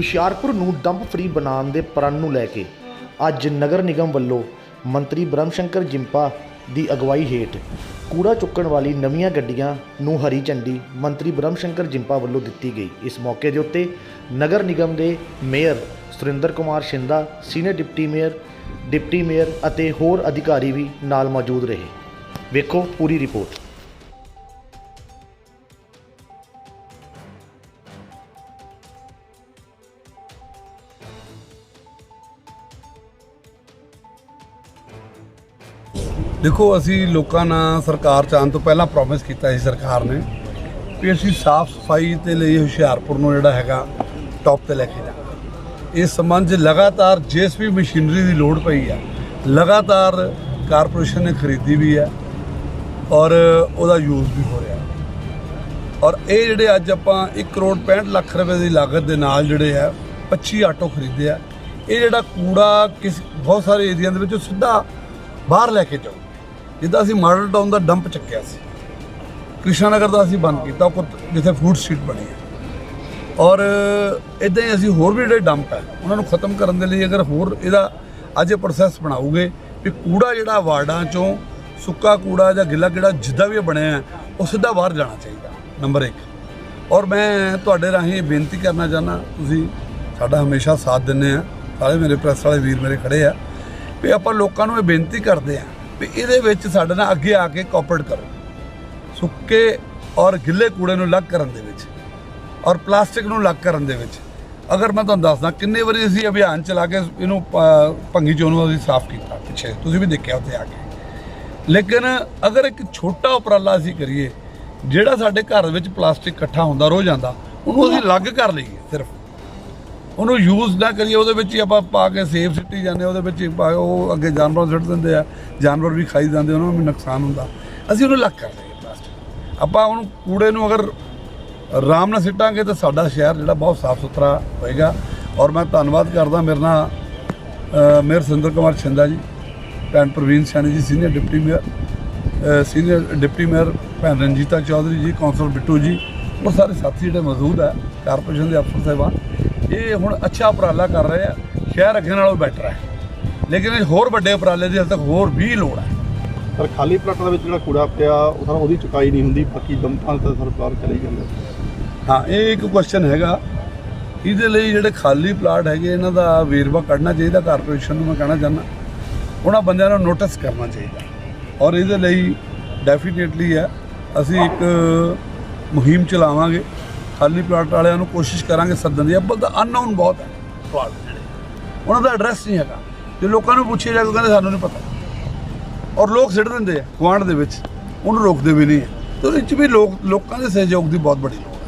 ਹੁਸ਼ਿਆਰਪੁਰ ਨੂੰ dump free ਬਣਾਉਣ ਦੇ ਪ੍ਰਣ ਨੂੰ ਲੈ ਕੇ ਅੱਜ ਨਗਰ ਨਿਗਮ ਵੱਲੋਂ ਮੰਤਰੀ ਬ੍ਰਹਮ ਸ਼ੰਕਰ ਜਿੰਪਾ ਦੀ ਅਗਵਾਈ ਹੇਠ ਕੂੜਾ ਚੁੱਕਣ ਵਾਲੀ ਨਵੀਆਂ ਗੱਡੀਆਂ ਨੂੰ ਹਰੀ ਝੰਡੀ ਮੰਤਰੀ ਬ੍ਰਹਮ ਸ਼ੰਕਰ ਜਿੰਪਾ ਵੱਲੋਂ ਦਿੱਤੀ ਗਈ। ਇਸ ਮੌਕੇ ਦੇ ਉੱਤੇ ਨਗਰ ਨਿਗਮ ਦੇ mayor Surinder Kumar Shinda, senior deputy mayor deputy mayor ਅਤੇ ਹੋਰ ਅਧਿਕਾਰੀ ਵੀ ਨਾਲ ਮੌਜੂਦ ਰਹੇ। ਵੇਖੋ ਪੂਰੀ ਰਿਪੋਰਟ। ਦੇਖੋ, ਅਸੀਂ ਲੋਕਾਂ ਨਾਲ ਸਰਕਾਰ ਚ ਆਉਣ ਤੋਂ ਪਹਿਲਾਂ ਪ੍ਰੋਮਿਸ ਕੀਤਾ ਸੀ ਸਰਕਾਰ ਨੇ ਵੀ ਅਸੀਂ ਸਾਫ਼ ਸਫ਼ਾਈ ਤੇ ਲਈ ਹੁਸ਼ਿਆਰਪੁਰ ਨੂੰ ਜਿਹੜਾ ਹੈਗਾ ਟੌਪ ਤੇ ਲੈ ਕੇ ਜਾਵਾਂਗੇ। ਇਸ ਸੰਬੰਧ ਲਗਾਤਾਰ ਜਿਸ ਵੀ ਮਸ਼ੀਨਰੀ ਦੀ ਲੋੜ ਪਈ ਆ, ਲਗਾਤਾਰ ਕਾਰਪੋਰੇਸ਼ਨ ਨੇ ਖਰੀਦੀ ਵੀ ਹੈ ਔਰ ਉਹਦਾ ਯੂਜ਼ ਵੀ ਹੋ ਰਿਹਾ। ਔਰ ਇਹ ਜਿਹੜੇ ਅੱਜ ਆਪਾਂ 1 ਕਰੋੜ 65 ਲੱਖ ਰੁਪਏ ਦੀ ਲਾਗਤ ਦੇ ਨਾਲ ਜਿਹੜੇ ਆ 25 ਆਟੋ ਖਰੀਦੇ ਆ, ਇਹ ਜਿਹੜਾ ਕੂੜਾ ਕਿਸ, ਬਹੁਤ ਸਾਰੇ ਏਰੀਆ ਦੇ ਵਿੱਚੋਂ ਸਿੱਧਾ ਬਾਹਰ ਲੈ ਕੇ ਜਾਓ। ਜਿੱਦਾਂ ਅਸੀਂ ਮਾਡਲ ਟਾਊਨ ਦਾ ਡੰਪ ਚੱਕਿਆ ਸੀ। ਕ੍ਰਿਸ਼ਨ ਨਗਰ ਦਾ ਅਸੀਂ ਬੰਦ ਕੀਤਾ ਉਹ ਕੋਲ ਜਿੱਥੇ ਫੂਡ ਸਟਰੀਟ ਬਣੀ ਹੈ। ਔਰ ਇਦਾਂ ਹੀ ਅਸੀਂ ਹੋਰ ਵੀ ਜਿਹੜੇ ਡੰਪ ਹੈ, ਉਹਨਾਂ ਨੂੰ ਖਤਮ ਕਰਨ ਦੇ ਲਈ ਅਗਰ ਹੋਰ ਇਹਦਾ ਅੱਜ ਇਹ ਪ੍ਰੋਸੈਸ ਬਣਾਉਗੇ ਵੀ ਕੂੜਾ ਜਿਹੜਾ ਵਾਰਡਾਂ ਚੋਂ ਸੁੱਕਾ ਕੂੜਾ ਜਾਂ ਗਿੱਲਾ ਕਿਹੜਾ ਜਿੱਦਾਂ ਵੀ ਇਹ ਬਣਿਆ ਉਹ ਸਿੱਧਾ ਬਾਹਰ ਜਾਣਾ ਚਾਹੀਦਾ ਨੰਬਰ 1 ਔਰ ਮੈਂ ਤੁਹਾਡੇ ਰਾਹੀਂ ਇਹ ਬੇਨਤੀ ਕਰਨਾ ਚਾਹਨਾ ਤੁਸੀਂ ਸਾਡਾ ਹਮੇਸ਼ਾ ਸਾਥ ਦਿੰਦੇ ਆ। ਸਾਰੇ ਮੇਰੇ ਪ੍ਰੈਸ ਵਾਲੇ ਵੀਰ ਮੇਰੇ ਖੜੇ ਆ। ਵੀ ਆਪਾਂ ਲੋਕਾਂ ਨੂੰ ਇਹ ਬੇਨਤੀ ਕਰਦੇ ਆ ਵੀ ਇਹਦੇ ਵਿੱਚ ਸਾਡੇ ਨਾਲ ਅੱਗੇ ਆ ਕੇ ਕੋਆਪਰੇਟ ਕਰੋ। ਸੁੱਕੇ ਔਰ ਗਿੱਲੇ ਕੂੜੇ ਨੂੰ ਅਲੱਗ ਕਰਨ ਦੇ ਵਿੱਚ ਔਰ ਪਲਾਸਟਿਕ ਨੂੰ ਅਲੱਗ ਕਰਨ ਦੇ ਵਿੱਚ। ਅਗਰ ਮੈਂ ਤੁਹਾਨੂੰ ਦੱਸਦਾ, ਕਿੰਨੇ ਵਾਰੀ ਅਸੀਂ ਅਭਿਆਨ ਚਲਾ ਕੇ ਇਹਨੂੰ ਪ- ਭੰਗੀ ਚੋਂ ਨੂੰ ਅਸੀਂ ਸਾਫ਼ ਕੀਤਾ ਪਿੱਛੇ। ਤੁਸੀਂ ਵੀ ਦੇਖਿਆ ਉੱਥੇ ਆ ਕੇ। ਲੇਕਿਨ ਅਗਰ ਇੱਕ ਛੋਟਾ ਉਪਰਾਲਾ ਅਸੀਂ ਕਰੀਏ, ਜਿਹੜਾ ਸਾਡੇ ਘਰ ਵਿੱਚ ਪਲਾਸਟਿਕ ਇਕੱਠਾ ਹੁੰਦਾ ਰੋ ਜਾਂਦਾ ਉਹਨੂੰ ਅਸੀਂ ਅਲੱਗ ਕਰ ਲਈਏ, ਸਿਰਫ। ਉਹਨੂੰ ਯੂਜ਼ ਨਾ ਕਰੀਏ, ਉਹਦੇ ਵਿੱਚ ਹੀ ਆਪਾਂ ਪਾ ਕੇ ਸੇਫ ਸਿੱਟੀ ਜਾਂਦੇ ਉਹ ਉਹਦੇ ਵਿੱਚ ਹੀ ਪਾ ਕੇ ਉਹ ਅੱਗੇ ਜਾਨਵਰਾਂ ਨੂੰ ਸਿੱਟ ਦਿੰਦੇ ਆ, ਜਾਨਵਰ ਵੀ ਖਾਈ ਜਾਂਦੇ ਉਹਨਾਂ ਨੂੰ ਵੀ ਨੁਕਸਾਨ ਹੁੰਦਾ। ਅਸੀਂ ਉਹਨੂੰ ਅਲੱਗ ਕਰ ਲਈਏ ਪਲਾਸਟਿਕ ਆਪਾਂ ਉਹਨੂੰ ਕੂੜੇ ਨੂੰ ਅਗਰ ਆਰਾਮ ਨਾਲ ਸਿੱਟਾਂਗੇ ਤਾਂ ਸਾਡਾ ਸ਼ਹਿਰ ਜਿਹੜਾ ਬਹੁਤ ਸਾਫ਼ ਸੁਥਰਾ ਹੋਏਗਾ। ਔਰ ਮੈਂ ਧੰਨਵਾਦ ਕਰਦਾ ਮੇਰੇ ਨਾਲ ਮੇਅਰ ਸੁਰਿੰਦਰ ਕੁਮਾਰ ਛਿੰਦਾ ਜੀ, ਭੈਣ Parveen Saini ji senior deputy mayor senior deputy mayor ਭੈਣ ਰਣਜੀਤਾ ਚੌਧਰੀ ਜੀ ਕੌਂਸਲਰ ਬਿੱਟੂ ਜੀ, ਉਹ ਸਾਰੇ ਸਾਥੀ ਜਿਹੜੇ ਮੌਜੂਦ ਹੈ ਕਾਰਪੋਰੇਸ਼ਨ ਦੇ ਅਫਸਰ ਸਾਹਿਬਾਨ। ਇਹ ਹੁਣ ਅੱਛਾ ਉਪਰਾਲਾ ਕਰ ਰਹੇ ਆ ਸ਼ਹਿਰ ਅੱਗੇ ਨਾਲੋਂ ਬੈਟਰ ਹੈ ਲੇਕਿਨ ਇਹ ਹੋਰ ਵੱਡੇ ਉਪਰਾਲੇ ਦੀ ਹਾਲੇ ਤੱਕ ਹੋਰ ਵੀ ਲੋੜ ਹੈ ਪਰ ਖਾਲੀ ਪਲਾਟਾਂ ਦੇ ਵਿੱਚ ਜਿਹੜਾ ਕੂੜਾ ਪਿਆ ਉਹ ਸਾਰਾ ਉਹਦੀ ਚੁਕਾਈ ਨਹੀਂ ਹੁੰਦੀ ਬਾਕੀ ਦੰਪਾਂ ਤਾਂ ਸਰਕਾਰ ਚਲੀ ਜਾਂਦੀ ਹਾਂ ਇਹ ਇੱਕ ਕੁਐਸਚਨ ਹੈਗਾ। ਇਹਦੇ ਲਈ ਜਿਹੜੇ ਖਾਲੀ ਪਲਾਟ ਹੈਗੇ ਇਹਨਾਂ ਦਾ ਵੇਰਵਾ ਕੱਢਣਾ ਚਾਹੀਦਾ ਕਾਰਪੋਰੇਸ਼ਨ ਨੂੰ ਮੈਂ ਕਹਿਣਾ ਚਾਹੁੰਦਾ। ਉਹਨਾਂ ਬੰਦਿਆਂ ਨੂੰ ਨੋਟਿਸ ਕਰਨਾ ਚਾਹੀਦਾ। ਔਰ ਇਹਦੇ ਲਈ ਡੈਫੀਨੇਟਲੀ ਹੈ ਅਸੀਂ ਇੱਕ ਮੁਹਿੰਮ ਚਲਾਵਾਂਗੇ। ਖਾਲੀ ਪਲਾਟ ਵਾਲਿਆਂ ਨੂੰ ਕੋਸ਼ਿਸ਼ ਕਰਾਂਗੇ ਸੱਦਣ ਦੀ। ਅੱਬਲ ਤਾਂ ਅਨਨੋਨ ਬਹੁਤ ਹੈ। ਪਲਾਟ ਜਿਹੜੇ। ਉਹਨਾਂ ਦਾ ਐਡਰੈਸ ਨਹੀਂ ਹੈਗਾ। ਜੇ ਲੋਕਾਂ ਨੂੰ ਪੁੱਛਿਆ ਜਾਵੇ ਕਹਿੰਦੇ ਸਾਨੂੰ ਨਹੀਂ ਪਤਾ। ਔਰ ਲੋਕ ਸਿੱਟ ਦਿੰਦੇ ਆ ਗੁਆਂਢ ਦੇ ਵਿੱਚ। ਉਹਨੂੰ ਰੋਕਦੇ ਵੀ ਨਹੀਂ ਤੇ ਉਹਦੇ ਵਿੱਚ ਵੀ ਲੋਕ ਲੋਕਾਂ ਦੇ ਸਹਿਯੋਗ ਦੀ ਬਹੁਤ ਬੜੀ ਲੋੜ